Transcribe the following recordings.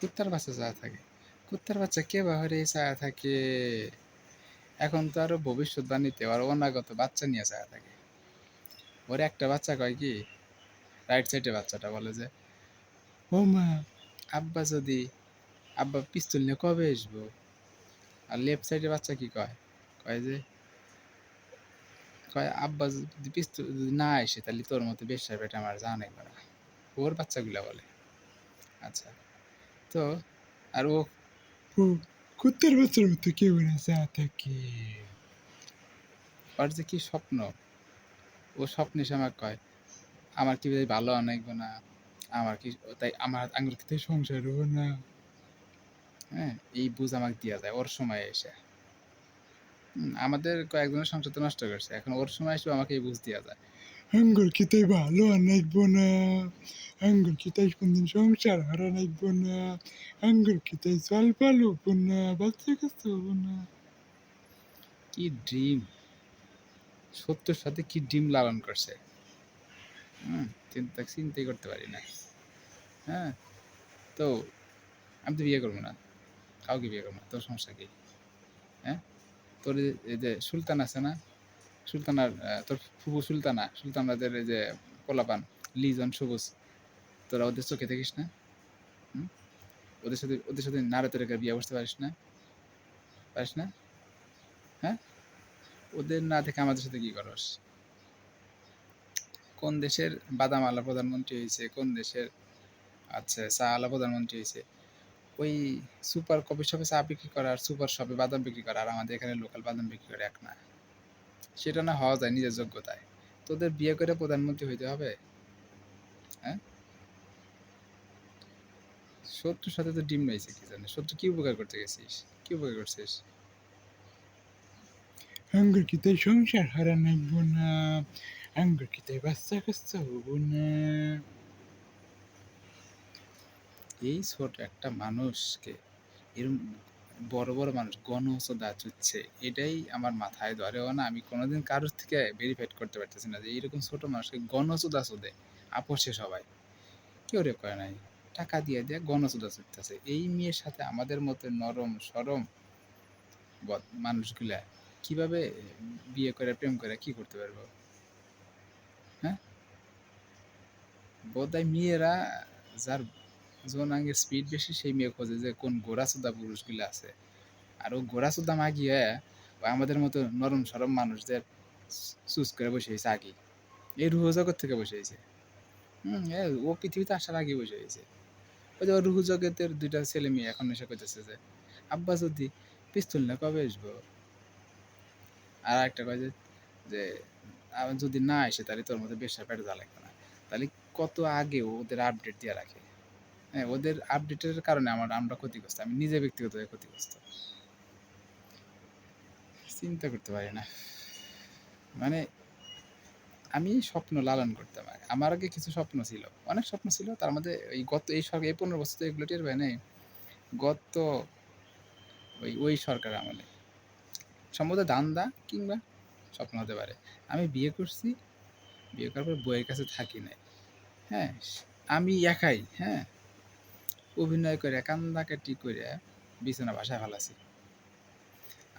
কুত্তার বাচ্চা চায়া থাকে, কুত্তার বাচ্চা কে বাহারে চায়া থাকে? এখন তো আরও ভবিষ্যৎবাণীতে আর অনাগত বাচ্চা নিয়ে চায়া থাকে। ওর একটা বাচ্চা কয় কি? রাইট সাইডে বাচ্চাটা বলে যে, ও মা, আব্বা যদি, আব্বা পিস্তল নিয়ে কবে আসব? আর লেফট সাইডে বাচ্চা কি কয়? কয় যে, কয় আব্বা যদি পিস্তল যদি না আসে, তাহলে তোর মতো বেশা পেটে আমার জানে করা ওর বাচ্চাগুলা বলে। আচ্ছা। তো আর ও কুত্তার বাচ্চার মতো কেউ না চা থাকে ওর যে কি স্বপ্ন ও স্বপ্নে সে আমাকে কয় আমার কি ভালো অনেক না আমার কি তাই আমার কি তাই সংসার হব না হ্যাঁ এই বুঝ আমাকে দিয়া যায় ওর সময় এসে আমাদের কয়েকজনের সংসার তো নষ্ট করছে এখন ওর সময় এসে আমাকে এই বুঝ দিয়া যায় আঙ্গুর কি তাই ভালো আনাইবো না। আঙ্গুর কি কোনদিন সংসার হারা নাইবো না। আঙ্গুর কি তাই জল পালো না, বাচ্চা কাছে হব না। কি ড্রিম সত্যের সাথে কি ডিম লালন করছে? হুম, চিন্তা চিন্তাই করতে পারি না। হ্যাঁ তো আমি তো বিয়ে করব না। কাউকে বিয়ে করব না, তোর সমস্যা কি? হ্যাঁ তোর এই যে সুলতান আছে না সুলতানার তোর ফুবু সুলতানা সুলতানাদের যে পোলাপান, লিজন সবুজ, তোরা ওদের চোখে দেখিস না? ওদের সাথে ওদের সাথে নাড়ে তোরে বিয়ে বসতে পারিস না? পারিস না? হ্যাঁ? ওদের না দেখে আমাদের সাথে কি করস? কোন দেশের বাদাম আলা প্রধানমন্ত্রী হয়েছে কোন দেশের আচ্ছা চা আলা প্রধানমন্ত্রী হয়েছে ওই সুপার কফি শপে চা বিক্রি করা আর সুপার শপে বাদাম বিক্রি করা, আর আমাদের এখানে লোকাল বাদাম বিক্রি করে এক না। সেটা না হওয়া যায় নিজের যোগ্যতায়। তোদের বিয়ে করে প্রধানমন্ত্রী হইতে হবে? হ্যাঁ? শত্রুর সাথে তো ডিম রয়েছে কি জানে। শত্রু কি উপকার করতে গেছিস? কি উপকার করছিস? আঙ্গুর কি তাই সংসার হারা নাইব না? আঙ্গুর কি তাই বাচ্চা কাচ্চা হব না? এই ছোট একটা মানুষকে এরম বড় বড় মানুষ গণহসদা চুচ্ছে এটাই আমার মাথায় ধরেও না, আমি কোনোদিন কারোর থেকে ভেরিফাইড করতে পারতেছি না যে এইরকম ছোট মানুষকে গণচোদা চোদে আপোষে সবাই। কেউ রে করে নাই, টাকা দিয়ে দিয়ে গণচোদা চুটতেছে এই মেয়ের সাথে আমাদের মতো নরম, সরম মানুষগুলা কীভাবে বিয়ে করে, প্রেম করে, কি করতে পারব? হ্যাঁ? বোধহয় মেয়েরা যার যৌনাঙ্গের স্পিড বেশি, সেই মেয়ে খোঁজে যে কোন গোড়াচোদা পুরুষগুলো আছে। আর ও গোড়াচোদা মাগিয়ে ও আমাদের মতো নরম সরম মানুষদের চুজ করে বসে হয়েছে আগে এই রুহ জগৎ থেকে বসে হয়েছে। হুম ও পৃথিবীতে আসার আগে বসে হয়েছে। ওই যে রুহু জগতের দুইটা ছেলে মেয়ে এখন এসে কইতেছে যে, আব্বা যদি পিস্তল না কবে আসব? আর একটা কয় যে যদি না আসে তাহলে তোর মধ্যে বেশা পেটে যা না তাহলে কত আগে ওদের আপডেট দিয়ে রাখে। হ্যাঁ ওদের আপডেটের কারণে আমার, আমরা ক্ষতিগ্রস্ত, আমি নিজে ব্যক্তিগতভাবে ক্ষতিগ্রস্ত। চিন্তা করতে পারি না। মানে আমি স্বপ্ন লালন করতাম। আগে। আমার আগে কিছু স্বপ্ন ছিল। অনেক স্বপ্ন ছিল, তার মধ্যে এই গত, এই সরকার, এই পনেরো বছর তো এগুলো টের পাই নাই। গত ওই ওই সরকার আমলে। সম্ভবত দান্দা কিংবা স্বপ্ন হতে পারে। আমি বিয়ে করছি, বিয়ে করার পর বইয়ের কাছে থাকি নাই। হ্যাঁ আমি একাই হ্যাঁ। অভিনয় করে কান্দাকাটি করে বিছানা ভাষায় ফেলাছি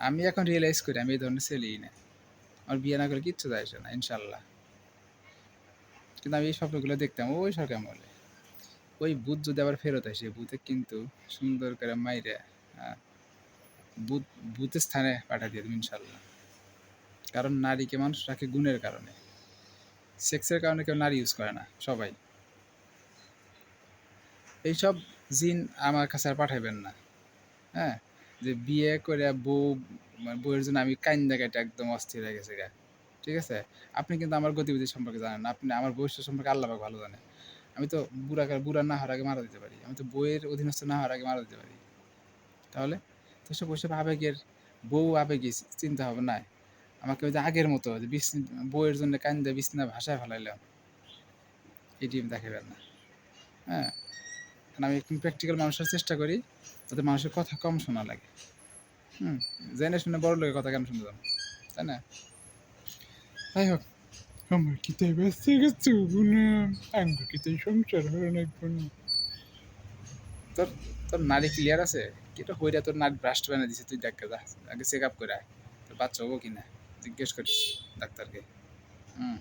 আমি এখন রিয়েলাইজ করি আমি এই ধরনের ছেলেই না। আমার বিয়ে না করে কিচ্ছু যায় না ইনশাল্লাহ কিন্তু আমি এই স্বপ্নগুলো দেখতাম, ওই সরকার আমলে ওই বুথ যদি আবার ফেরত আসে বুথে কিন্তু সুন্দর করে মাইরে বুথ বুথের স্থানে পাঠা দিয়ে দেবো ইনশাল্লাহ কারণ নারীকে মানুষ রাখে গুণের কারণে। সেক্সের কারণে কেউ নারী ইউজ করে না, সবাই। এইসব জিন আমার কাছে আর পাঠাইবেন না। হ্যাঁ? যে বিয়ে করে বউ মানে বউয়ের জন্য আমি কাইন্দা কাটা একদম অস্থির হয়ে গেছে গা। ঠিক আছে? আপনি কিন্তু আমার গতিবিধি সম্পর্কে জানেন আপনি আমার ভবিষ্যৎ সম্পর্কে আল্লাহ ভালো জানে আমি তো বুড়া বুড়া না হওয়ার আগে মারা দিতে পারি। আমি তো বইয়ের অধীনস্থ না হওয়ার আগে মারা দিতে পারি। তাহলে? তো সব ওইসব আবেগের বউ আবেগে চিন্তা হবে না আমাকে ওই যে আগের মতো যে বইয়ের জন্য কান্দে বিছনা ভাষায় ফেলাইলাম এটি আমি দেখাবেন না। হ্যাঁ? কারণ আমি একটু প্র্যাকটিক্যাল মানুষের চেষ্টা করি, যাতে মানুষের কথা কম শোনা লাগে। হুম, জেনে শুনে বড় লোকের কথা কেন শুনতে তাই না? যাই হোক, আমার তাই ব্যস্ত গেছে কি তাই সংসার হয়ে না তোর তোর নারী ক্লিয়ার আছে? কিটা হইরা তোর নারী ব্রাস্ট বানিয়ে দিছে, তুই দেখ যা, আগে চেক আপ করে তোর বাচ্চা হব কিনা? জিজ্ঞেস করিস ডাক্তারকে। হুম।